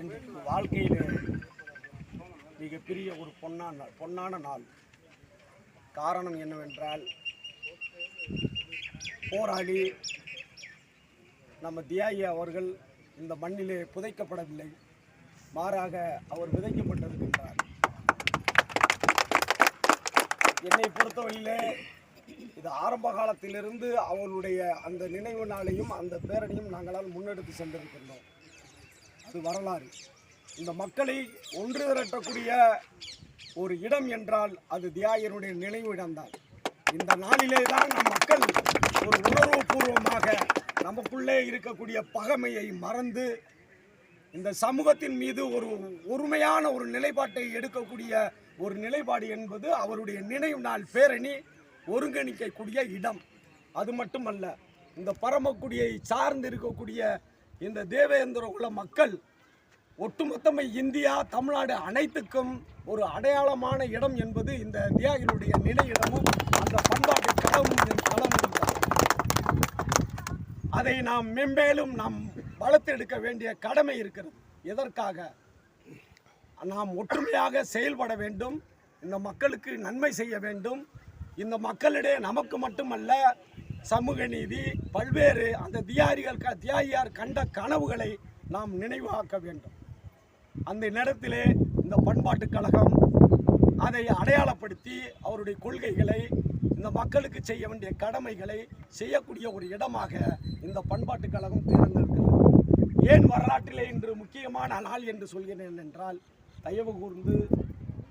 இன்றைக்கு வாழ்க்கையில் மிகப்பெரிய ஒரு பொன்னான பொன்னான நாள். காரணம் என்னவென்றால் போராடி நம்ம தியாகி அவர்கள் இந்த மண்ணிலே புதைக்கப்படவில்லை. மாறாக அவர் விதைக்கப்பட்டிருக்கின்றார். என்னை பொறுத்தவரையிலே இது ஆரம்ப காலத்திலிருந்து அவருடைய அந்த நினைவு நாளையும் அந்த பேரணியும் நாங்களால் முன்னெடுத்து சென்றிருக்கின்றோம். அது வரலாறு. இந்த மக்களை ஒன்று திரட்டக்கூடிய ஒரு இடம் என்றால் அது தியாகருடைய நினைவு இடம்தான். இந்த நாளிலே தான் நம் மக்கள் ஒரு உணர்வுபூர்வமாக நமக்குள்ளே இருக்கக்கூடிய பகைமையை மறந்து இந்த சமூகத்தின் மீது ஒரு ஒருமையான ஒரு நிலைப்பாட்டை எடுக்கக்கூடிய ஒரு நிலைப்பாடு என்பது அவருடைய நினைவு நாள் பேரணி ஒருங்கிணைக்கக்கூடிய இடம். அது மட்டுமல்ல இந்த பரமக்குடியை சார்ந்து இருக்கக்கூடிய இந்த தேவேந்திர உள்ள மக்கள் ஒட்டுமொத்தமை இந்தியா தமிழ்நாடு அனைத்துக்கும் ஒரு அடையாளமான இடம் என்பது இந்த தியாகிகளுடைய நினைவிடமும் அந்த பண்பாட்டு களமும் களமும் அதை நாம் மென்மேலும் நாம் வளர்த்தெடுக்க வேண்டிய கடமை இருக்கிறது. எதற்காக? நாம் ஒற்றுமையாக செயல்பட வேண்டும். இந்த மக்களுக்கு நன்மை செய்ய வேண்டும். இந்த மக்களிடையே நமக்கு மட்டுமல்ல சமூக நீதி பல்வேறு அந்த தியாரிகள் க தியாகியார் கண்ட கனவுகளை நாம் நினைவாக்க வேண்டும். அந்த நேரத்திலே இந்த பண்பாட்டுக் கழகம் அதை அடையாளப்படுத்தி அவருடைய கொள்கைகளை இந்த மக்களுக்கு செய்ய வேண்டிய கடமைகளை செய்யக்கூடிய ஒரு இடமாக இந்த பண்பாட்டுக் கழகம் தேர்ந்தெடுக்கிறது. ஏன் வரலாற்றிலே இன்று முக்கியமான நாள் என்று சொல்கிறேன் என்றால் தயவு கூர்ந்து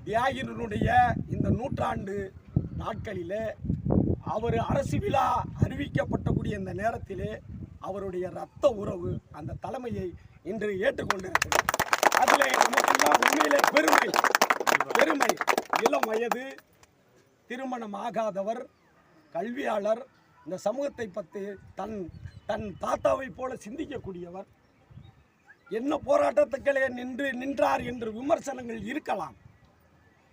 தியாகினுடைய இந்த நூற்றாண்டு நாட்களிலே அவர் அரசு விழா அறிவிக்கப்பட்டக்கூடிய இந்த நேரத்திலே அவருடைய இரத்த உறவு அந்த தலைமையை இன்று ஏற்றுக்கொண்டிருக்கிறது. அதில் நமக்கெல்லாம் உண்மையிலே பெருமை பெருமை. இளம் வயது திருமணம் ஆகாதவர் கல்வியாளர் இந்த சமூகத்தை பற்றி தன் தன் தாத்தாவை போல சிந்திக்கக்கூடியவர். என்ன போராட்டத்துக்களே நின்று நின்றார் என்று விமர்சனங்கள் இருக்கலாம்.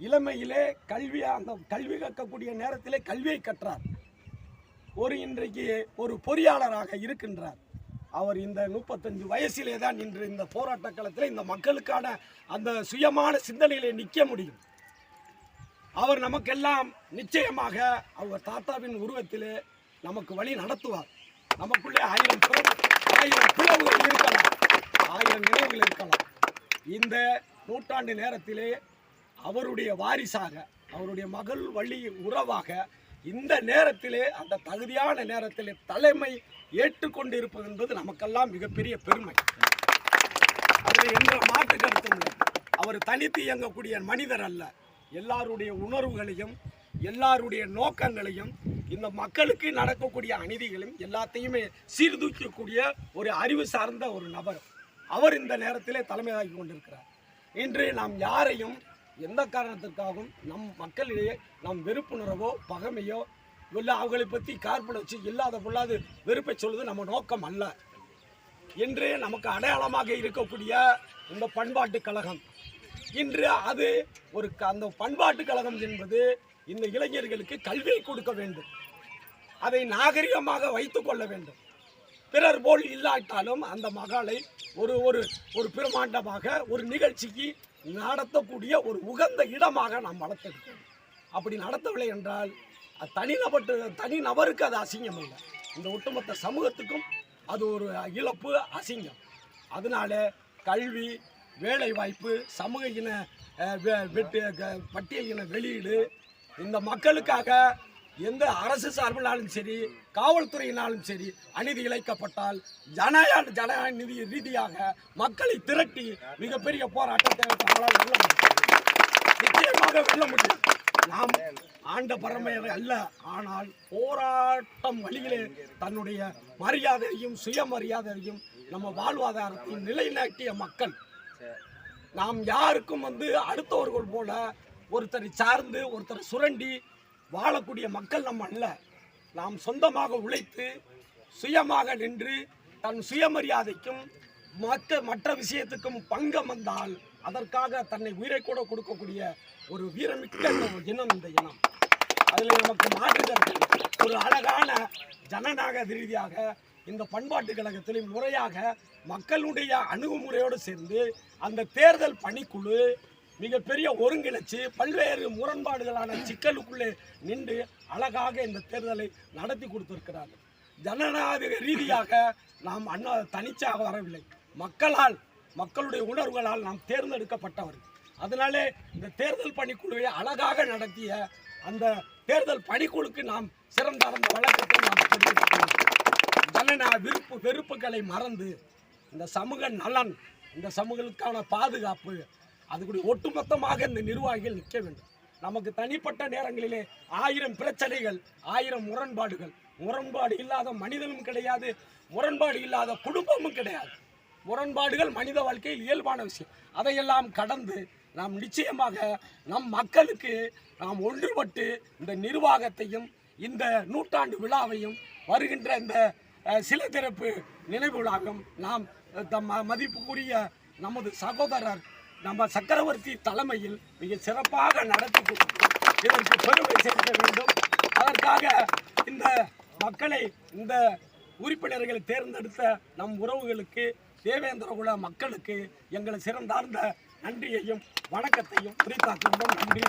இளமையிலே கல்வி அந்த கல்வி கற்கக்கூடிய நேரத்திலே கல்வியை கற்றார். ஒரு இன்றைக்கு ஒரு பொறியாளராக இருக்கின்றார். அவர் இந்த முப்பத்தஞ்சு வயசிலே தான் இன்று இந்த போராட்ட காலத்தில் இந்த மக்களுக்கான அந்த சுயமான சிந்தனையிலே நிற்க முடியும். அவர் நமக்கெல்லாம் நிச்சயமாக அவர் தாத்தாவின் உருவத்திலே நமக்கு வழி நடத்துவார். நமக்குள்ளே ஆயிரம் ஆயிரம் பிளவுகள் இருக்கலாம். ஆயிரம் நினைவுகள் இருக்கலாம். இந்த நூற்றாண்டு நேரத்திலே அவருடைய வாரிசாக அவருடைய மகள் வழி உறவாக இந்த நேரத்திலே அந்த தகுதியான நேரத்திலே தலைமை ஏற்றுக்கொண்டு இருப்பது என்பது நமக்கெல்லாம் மிகப்பெரிய பெருமை. அதில் எந்த மாற்று கருத்தும் அவர் தனித்து இயங்கக்கூடிய மனிதர் அல்ல. எல்லாருடைய உணர்வுகளையும் எல்லாருடைய நோக்கங்களையும் இந்த மக்களுக்கு நடக்கக்கூடிய அநீதிகளையும் எல்லாத்தையுமே சீர்தூக்கக்கூடிய ஒரு அறிவு சார்ந்த ஒரு நபர். அவர் இந்த நேரத்திலே தலைமையாகி கொண்டிருக்கிறார். இன்று நாம் யாரையும் எந்த காரணத்திற்காகவும் நம் மக்களிடையே நாம் வெறுப்புணர்வோ பகைமையோ இல்லை அவங்களை பற்றி கார்பன் வச்சு இல்லாத பொல்லாது வெறுப்பை சொல்வது நம்ம நோக்கம் அல்ல. இன்று நமக்கு அடையாளமாக இருக்கக்கூடிய இந்த பண்பாட்டு கழகம். இன்று அது ஒரு க- அந்த பண்பாட்டு கழகம் என்பது இந்த இளைஞர்களுக்கு கல்வியை கொடுக்க வேண்டும். அதை நாகரிகமாக வைத்து கொள்ள வேண்டும். பிறர் போல் இல்லாட்டாலும் அந்த மகளை ஒரு ஒரு ஒரு பிரமாண்டமாக ஒரு நிகழ்ச்சிக்கு நடத்தக்கூடிய ஒரு உகந்த இடமாக நாம் வளர்த்தெடுக்கணும் அப்படி நடத்தவில்லை என்றால் தனிநபட்டு தனி நபருக்கு அது அசிங்கம் இல்லை. இந்த ஒட்டுமொத்த சமூகத்துக்கும் அது ஒரு இழப்பு அசிங்கம். அதனால கல்வி வேலைவாய்ப்பு சமூக இன வெட்டு க- பட்டியல் இன வெளியீடு இந்த மக்களுக்காக எந்த அரசு சார்பினாலும் சரி காவல்துறையினாலும் சரி அநீதி இழைக்கப்பட்டால் ஜனநாயக ஜனநாயக நிதி ரீதியாக மக்களை திரட்டி மிகப்பெரிய போராட்டத்தை நம்மளால் வெல்ல முடியும். நிச்சயமாக வெல்ல முடியும். நாம் ஆண்ட பரமையர் அல்ல ஆனால் போராட்டம் வழியிலே தன்னுடைய மரியாதையையும் சுயமரியாதையையும் நம்ம வாழ்வாதாரத்தையும் நிலைநாட்டிய மக்கள். நாம் யாருக்கும் வந்து அடுத்தவர்கள் போல ஒருத்தரை சார்ந்து ஒருத்தரை சுரண்டி வாழக்கூடிய மக்கள் நம்ம அல்ல. நாம் சொந்தமாக உழைத்து சுயமாக நின்று தன் சுயமரியாதைக்கும் மற்ற மற்ற விஷயத்துக்கும் பங்கம் வந்தால் அதற்காக தன்னை உயிரை கூட கொடுக்கக்கூடிய ஒரு வீரமிக்க ஒரு இனம் இந்த இனம். அதில் நமக்கு மாற்று ஒரு அழகான ஜனநாயக ரீதியாக இந்த பண்பாட்டு கழகத்தில் முறையாக மக்களுடைய அணுகுமுறையோடு சேர்ந்து அந்த தேர்தல் பணிக்குழு மிகப்பெரிய ஒருங்கிணைச்சு பல்வேறு முரண்பாடுகளான சிக்கலுக்குள்ளே நின்று அழகாக இந்த தேர்தலை நடத்தி கொடுத்திருக்கிறார்கள் ஜனநாயக ரீதியாக நாம் அண்ணா தனிச்சாக வரவில்லை. மக்களால் மக்களுடைய உணர்வுகளால் நாம் தேர்ந்தெடுக்கப்பட்டவர்கள் அதனாலே இந்த தேர்தல் பணிக்குழுவை அழகாக நடத்திய அந்த தேர்தல் பணிக்குழுக்கு நாம் சிறந்த அந்த வழக்கத்தை நாம் தெரிவித்துள்ளோம் ஜனநாயக விருப்பு வெறுப்புகளை மறந்து இந்த சமூக நலன் இந்த சமூகத்துக்கான பாதுகாப்பு அதுக்குடைய ஒட்டுமொத்தமாக இந்த நிர்வாகிகள் நிற்க வேண்டும். நமக்கு தனிப்பட்ட நேரங்களிலே ஆயிரம் பிரச்சனைகள் ஆயிரம் முரண்பாடுகள். முரண்பாடு இல்லாத மனிதனும் கிடையாது முரண்பாடு இல்லாத குடும்பமும் கிடையாது. முரண்பாடுகள் மனித வாழ்க்கையில் இயல்பான விஷயம். அதையெல்லாம் கடந்து நாம் நிச்சயமாக நம் மக்களுக்கு நாம் ஒன்றுபட்டு இந்த நிர்வாகத்தையும் இந்த நூற்றாண்டு விழாவையும் வருகின்ற இந்த சில திறப்பு நினைவு விழாவும் நாம் தம் மதிப்புக்குரிய நமது சகோதரர் நம்ம சக்கரவர்த்தி தலைமையில் மிக சிறப்பாக நடத்தி இதற்கு பெருமை சேர்க்க வேண்டும். அதற்காக இந்த மக்களை இந்த உறுப்பினர்களை தேர்ந்தெடுத்த நம் உறவுகளுக்கு தேவேந்திரகுல மக்களுக்கு எங்களை சிறந்தார்ந்த நன்றியையும் வணக்கத்தையும் குறித்தாக்கின்றோம் நன்றி.